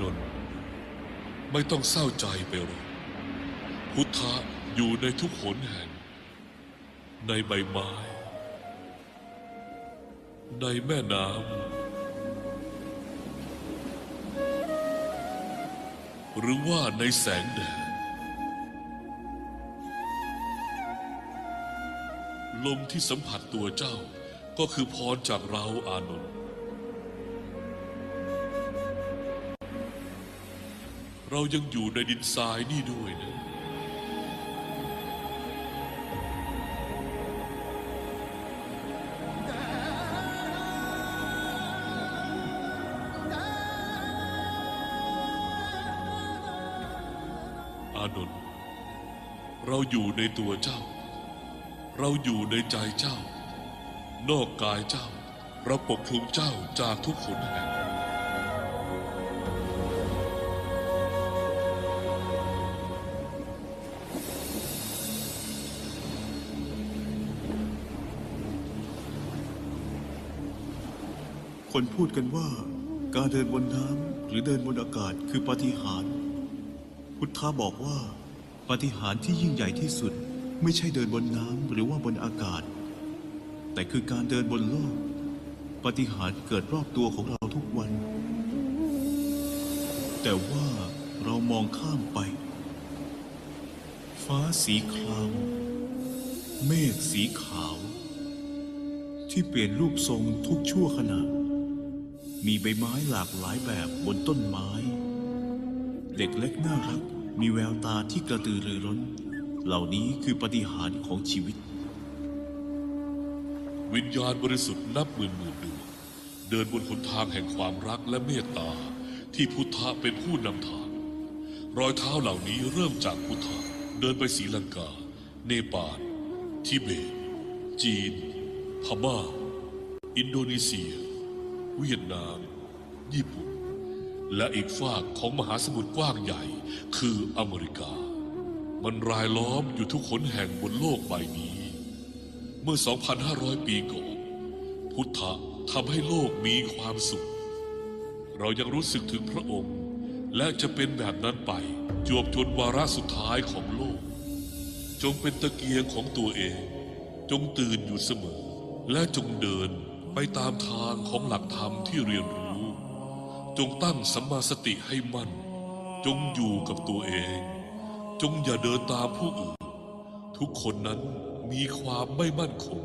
นนท์ไม่ต้องเศร้าใจไปหรอกพุทธะอยู่ในทุกหนแห่ง ในใบไม้ ในแม่น้ำหรือว่าในแสงแดดลมที่สัมผัสตัวเจ้าก็คือพรจากเราอานนท์ เรายังอยู่ในดินทรายนี่ด้วยนะ อานนท์เราอยู่ในตัวเจ้า เราอยู่ในใจเจ้า นอกกายเจ้า เราปกคลุมเจ้าจากทุกขนแห่ง คนพูดกันว่า การเดินบนน้ำหรือเดินบนอากาศคือปาฏิหาริย์พุทธะบอกว่าปาฏิหาริย์ที่ยิ่งใหญ่ที่สุดไม่ใช่เดินบนน้ำหรือว่าบนอากาศ แต่คือการเดินบนโลกปาฏิหาริย์เกิดรอบตัวของเราทุกวัน แต่ว่าเรามองข้ามไป ฟ้าสีคราม เมฆสีขาว ที่เปลี่ยนรูปทรงทุกชั่วขณะ มีใบไม้หลากหลายแบบบนต้นไม้ เด็กเล็กน่ารัก มีแววตาที่กระตือรือร้น เหล่านี้คือปฏิหารของชีวิต วิญญาณบริสุทธิ์นับหมื่นหมื่นดวงเดินบนหนทางแห่งความรักและเมตตา ที่พุทธะเป็นผู้นำทาง รอยเท้าเหล่านี้เริ่มจากพุทธะเดินไปศรีลังกา เนปาลทิเบต จีน พม่า อินโดนีเซีย เวียดนาม ญี่ปุ่น และอีกฝากของมหาสมุทรกว้างใหญ่ คืออเมริกา มันรายล้อมอยู่ทุกขนแห่งบนโลกใบนี้ เมื่อ 2,500 ปีก่อน พุทธะทำให้โลกมีความสุข เรายังรู้สึกถึงพระองค์ และจะเป็นแบบนั้นไปจวบจนวาระสุดท้ายของโลก จงเป็นตะเกียงของตัวเอง จงตื่นอยู่เสมอ และจงเดิน ไปตามทางของหลักธรรมที่เรียนรู้ จงตั้งสัมมาสติให้มั่น จงอยู่กับตัวเอง จงอย่าเดินตามผู้อื่น ทุกคนนั้นมีความไม่มั่นคง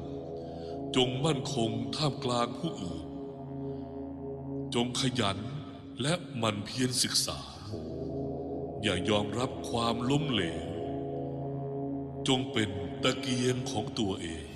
จงมั่นคงท่ามกลางผู้อื่น จงขยันและมันเพียรศึกษา อย่ายอมรับความล้มเหลว จงเป็นตะเกียงของตัวเอง